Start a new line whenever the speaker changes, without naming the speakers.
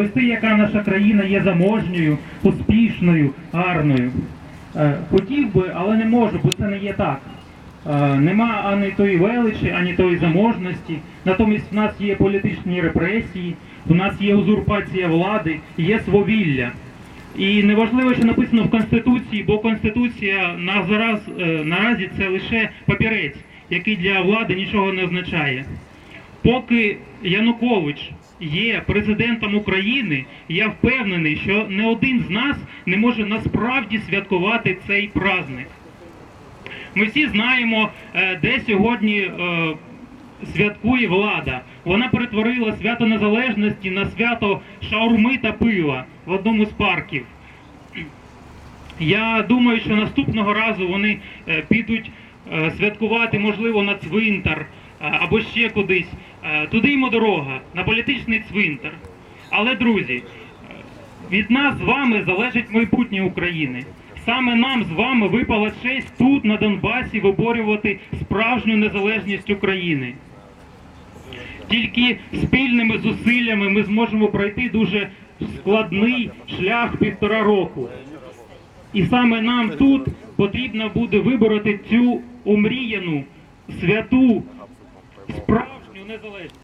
розповісти, яка наша країна є заможньою, успішною, гарною. Е, Хотів би, але не можу, бо це не є так. Е, Нема ані тої величі, ані тої заможності. Натомість в нас є політичні репресії, у нас є узурпація влади, є свавілля. І неважливо, що написано в Конституції, бо Конституція на зараз, е, наразі це лише папірець, який для влади нічого не означає. Поки Янукович є президентом України, я впевнений, що не один з нас не може насправді святкувати цей праздник. Ми всі знаємо, е, де сьогодні е, святкує влада. Вона перетворила свято незалежності на свято шаурми та пива в одному з парків. Я думаю, що наступного разу вони е, підуть святкувати, можливо, на цвинтар або ще кудись. Туди йому дорога, на політичний цвинтар. Але, друзі, від нас з вами залежить майбутнє України. Саме нам з вами випала честь тут, на Донбасі, виборювати справжню незалежність України. Тільки спільними зусиллями ми зможемо пройти дуже складний шлях півтора року. І саме нам тут потрібно буде вибороти цю омріяну, святу, незалежність.